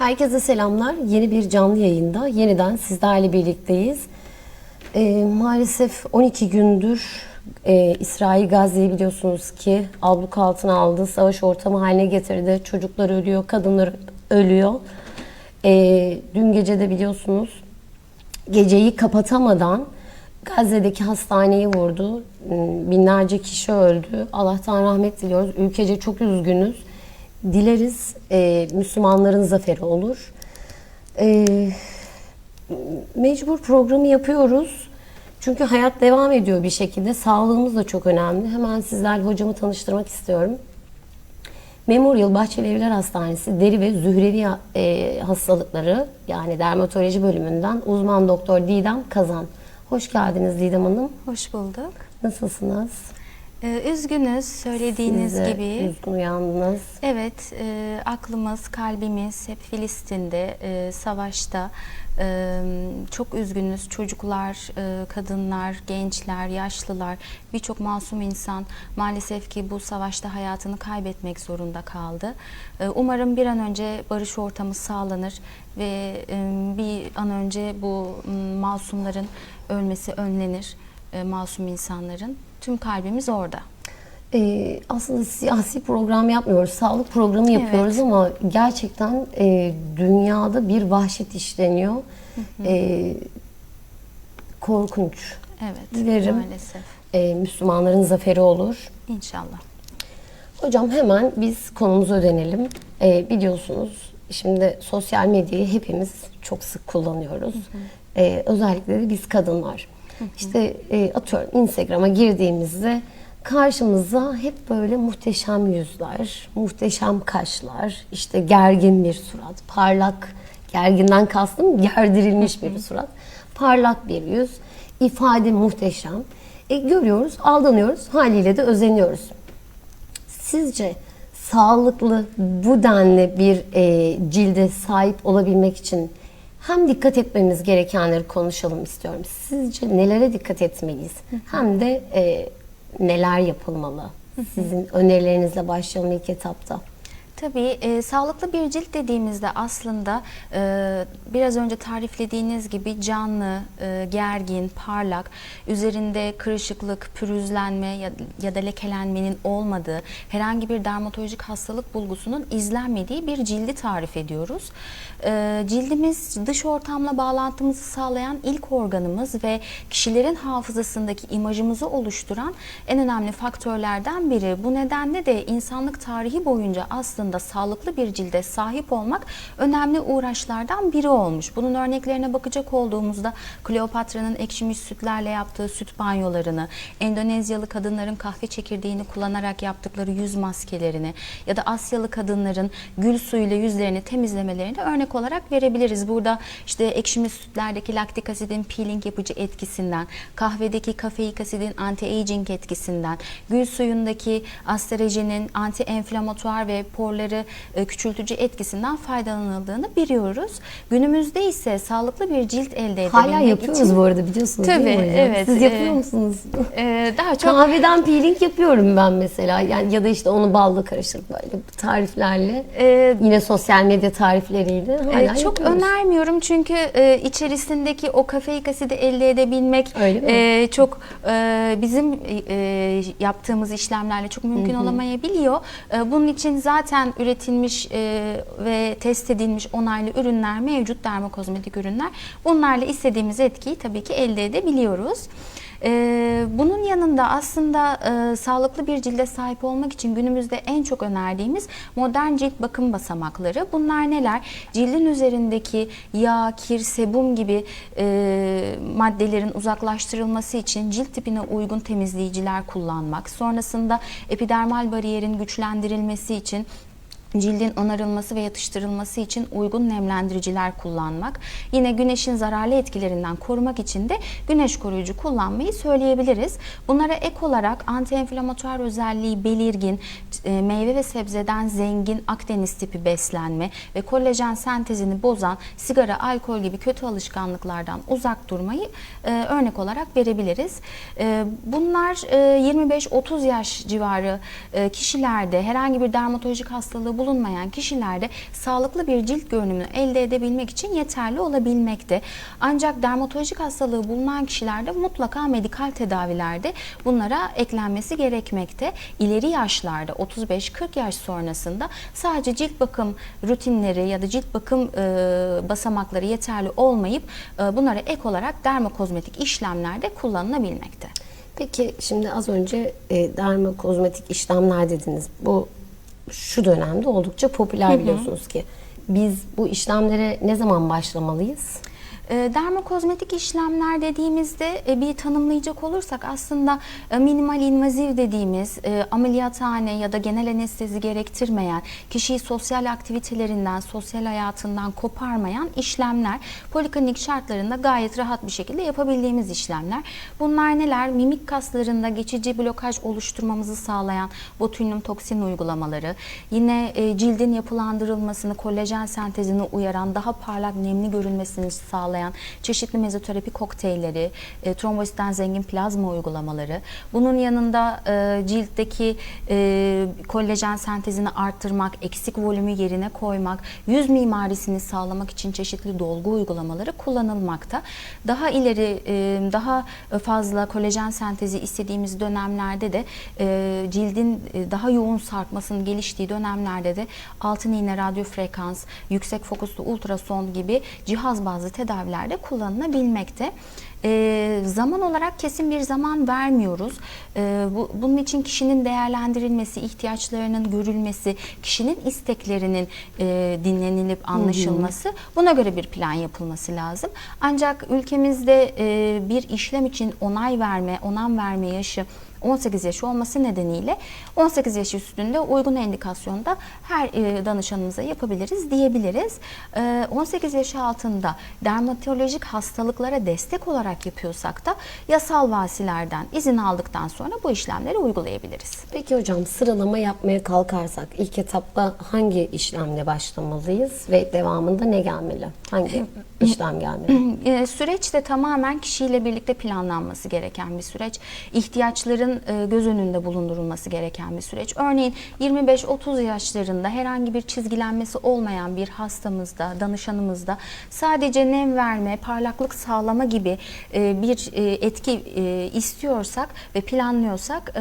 Herkese selamlar. Yeni bir canlı yayında yeniden sizlerle birlikteyiz. Ee, maalesef 12 gündür e, İsrail Gazze'yi biliyorsunuz ki abluk altına aldı. Savaş ortamı haline getirdi. Çocuklar ölüyor, kadınlar ölüyor. Ee, dün gece de biliyorsunuz geceyi kapatamadan Gazze'deki hastaneyi vurdu. Hmm, Binlerce kişi öldü. Allah'tan rahmet diliyoruz. Ülkece çok üzgünüz. Dileriz e, Müslümanların zaferi olur. E, mecbur programı yapıyoruz. Çünkü hayat devam ediyor bir şekilde. Sağlığımız da çok önemli. Hemen sizlerle hocamı tanıştırmak istiyorum. Memorial Bahçeli Evler Hastanesi deri ve zührevi e, hastalıkları yani dermatoloji bölümünden uzman doktor Didem Kazan. Hoş geldiniz Didem Hanım. Hoş bulduk. Nasılsınız? Ee, üzgünüz söylediğiniz Siz de gibi. üzgün uyandınız. Evet, e, aklımız, kalbimiz hep Filistin'de, e, savaşta. E, çok üzgünüz. Çocuklar, e, kadınlar, gençler, yaşlılar, birçok masum insan maalesef ki bu savaşta hayatını kaybetmek zorunda kaldı. E, umarım bir an önce barış ortamı sağlanır ve e, bir an önce bu masumların ölmesi önlenir, e, masum insanların. Tüm kalbimiz orada. Ee, aslında siyasi program yapmıyoruz, sağlık programı yapıyoruz Evet. ama gerçekten e, dünyada bir vahşet işleniyor. Ee, korkunç. Evet, Dilerim maalesef. e, Müslümanların zaferi olur. İnşallah. Hocam hemen biz konumuza dönelim. Ee, biliyorsunuz şimdi sosyal medyayı hepimiz çok sık kullanıyoruz. Ee, özellikle de biz kadınlar. İşte e, atıyorum Instagram'a girdiğimizde karşımıza hep böyle muhteşem yüzler, muhteşem kaşlar, işte gergin bir surat, parlak, gerginden kastım gerdirilmiş bir surat, parlak bir yüz, ifade muhteşem. E, görüyoruz, aldanıyoruz, haliyle de özeniyoruz. Sizce sağlıklı bu denli bir e, cilde sahip olabilmek için hem dikkat etmemiz gerekenleri konuşalım istiyorum. Sizce nelere dikkat etmeliyiz? Hem de e, neler yapılmalı? Sizin önerilerinizle başlayalım ilk etapta. Tabii e, sağlıklı bir cilt dediğimizde aslında e, biraz önce tariflediğiniz gibi canlı, e, gergin, parlak, üzerinde kırışıklık, pürüzlenme ya, ya da lekelenmenin olmadığı, herhangi bir dermatolojik hastalık bulgusunun izlenmediği bir cildi tarif ediyoruz. E, cildimiz dış ortamla bağlantımızı sağlayan ilk organımız ve kişilerin hafızasındaki imajımızı oluşturan en önemli faktörlerden biri. Bu nedenle de insanlık tarihi boyunca aslında sağlıklı bir cilde sahip olmak önemli uğraşlardan biri olmuş. Bunun örneklerine bakacak olduğumuzda Kleopatra'nın ekşimiş sütlerle yaptığı süt banyolarını, Endonezyalı kadınların kahve çekirdeğini kullanarak yaptıkları yüz maskelerini ya da Asyalı kadınların gül suyuyla yüzlerini temizlemelerini örnek olarak verebiliriz. Burada işte ekşimiş sütlerdeki laktik asidin peeling yapıcı etkisinden, kahvedeki kafeik asidin anti-aging etkisinden, gül suyundaki asterojenin anti-enflamatuar ve porları e, küçültücü etkisinden faydalanıldığını biliyoruz. Günümüzde ise sağlıklı bir cilt elde edebilmek Hala yapıyoruz için bu arada biliyorsunuz değil mi Tabii, hocam? evet, Siz yapıyor e, musunuz? e, daha çok Kahveden peeling yapıyorum ben mesela. Yani ya da işte onu balla karıştırıp böyle tariflerle. e, Yine sosyal medya tarifleriyle hala Ee, çok yapıyoruz. önermiyorum çünkü e, içerisindeki o kafeik asidi elde edebilmek e, çok e, bizim e, yaptığımız işlemlerle çok mümkün olamayabiliyor. E, bunun için zaten üretilmiş e, ve test edilmiş onaylı ürünler mevcut dermokozmetik ürünler. Bunlarla istediğimiz etkiyi tabii ki elde edebiliyoruz. Ee, bunun yanında aslında e, sağlıklı bir cilde sahip olmak için günümüzde en çok önerdiğimiz modern cilt bakım basamakları. Bunlar neler? Cildin üzerindeki yağ, kir, sebum gibi e, maddelerin uzaklaştırılması için cilt tipine uygun temizleyiciler kullanmak. Sonrasında epidermal bariyerin güçlendirilmesi için Cildin onarılması ve yatıştırılması için uygun nemlendiriciler kullanmak. Yine güneşin zararlı etkilerinden korumak için de güneş koruyucu kullanmayı söyleyebiliriz. Bunlara ek olarak antienflamatuar özelliği belirgin, e, meyve ve sebzeden zengin Akdeniz tipi beslenme ve kolajen sentezini bozan sigara, alkol gibi kötü alışkanlıklardan uzak durmayı e, örnek olarak verebiliriz. E, bunlar e, 25-30 yaş civarı kişilerde herhangi bir dermatolojik hastalığı bulunmayan kişilerde sağlıklı bir cilt görünümünü elde edebilmek için yeterli olabilmekte. Ancak dermatolojik hastalığı bulunan kişilerde mutlaka medikal tedavilerde bunlara eklenmesi gerekmekte. İleri yaşlarda 35-40 yaş sonrasında sadece cilt bakım rutinleri ya da cilt bakım e, basamakları yeterli olmayıp e, bunlara ek olarak dermokozmetik işlemlerde kullanılabilmekte. Peki şimdi az önce e, dermokozmetik işlemler dediniz. Bu şu dönemde oldukça popüler biliyorsunuz ki. Biz bu işlemlere ne zaman başlamalıyız? E, Dermokozmetik işlemler dediğimizde e, bir tanımlayacak olursak aslında e, minimal invaziv dediğimiz e, ameliyathane ya da genel anestezi gerektirmeyen, kişiyi sosyal aktivitelerinden, sosyal hayatından koparmayan işlemler poliklinik şartlarında gayet rahat bir şekilde yapabildiğimiz işlemler. Bunlar neler? Mimik kaslarında geçici blokaj oluşturmamızı sağlayan botulinum toksin uygulamaları, yine cildin yapılandırılmasını, kolajen sentezini uyaran, daha parlak nemli görünmesini sağlayan çeşitli mezoterapi kokteylleri, e, trombositten zengin plazma uygulamaları. Bunun yanında e, ciltteki e, kolajen sentezini arttırmak, eksik volümü yerine koymak, yüz mimarisini sağlamak için çeşitli dolgu uygulamaları kullanılmakta. Daha ileri, e, daha fazla kolajen sentezi istediğimiz dönemlerde de e, cildin e, daha yoğun sarkmasının geliştiği dönemlerde de altın iğne radyo frekans, yüksek fokuslu ultrason gibi cihaz bazlı tedavilerde kullanılabilmekte. E, zaman olarak kesin bir zaman vermiyoruz. E, bu, bunun için kişinin değerlendirilmesi, ihtiyaçlarının görülmesi, kişinin isteklerinin e, dinlenilip anlaşılması, buna göre bir plan yapılması lazım. Ancak ülkemizde e, bir işlem için onay verme, onam verme yaşı 18 yaş olması nedeniyle 18 yaş üstünde uygun endikasyonda her e, danışanımıza yapabiliriz diyebiliriz. E, 18 yaş altında dermatolojik hastalıklara destek olarak yapıyorsak da yasal vasilerden izin aldıktan sonra bu işlemleri uygulayabiliriz. Peki hocam sıralama yapmaya kalkarsak ilk etapta hangi işlemle başlamalıyız ve devamında ne gelmeli? Hangi işlem gelmeli? E, süreç de tamamen kişiyle birlikte planlanması gereken bir süreç. İhtiyaçların e, göz önünde bulundurulması gereken bir süreç. Örneğin 25-30 yaşlarında herhangi bir çizgilenmesi olmayan bir hastamızda, danışanımızda sadece nem verme, parlaklık sağlama gibi e, bir etki istiyorsak ve planlıyorsak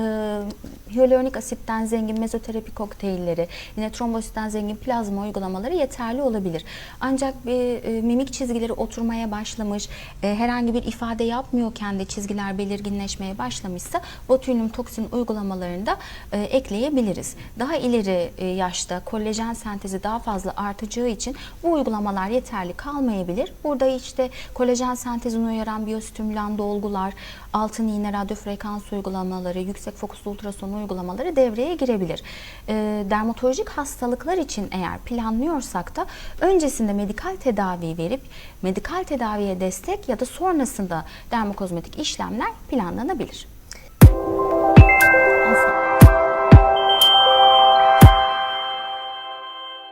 hyaluronik asitten zengin mezoterapi kokteylleri, yine trombositten zengin plazma uygulamaları yeterli olabilir. Ancak bir mimik çizgileri oturmaya başlamış, e, herhangi bir ifade yapmıyorken de çizgiler belirginleşmeye başlamışsa botulinum toksin uygulamalarında e, ekleyebiliriz. Daha ileri e, yaşta kolajen sentezi daha fazla artacağı için bu uygulamalar yeterli kalmayabilir. Burada işte kolajen sentezini uyaran biyostimülan dolgular, altın iğne radyo frekans uygulamaları, yüksek fokuslu ultrason uygulamaları devreye girebilir. E, dermatolojik hastalıklar için eğer planlıyorsak da öncesinde medikal tedavi verip medikal tedaviye destek ya da sonrasında dermokozmetik işlemler planlanabilir.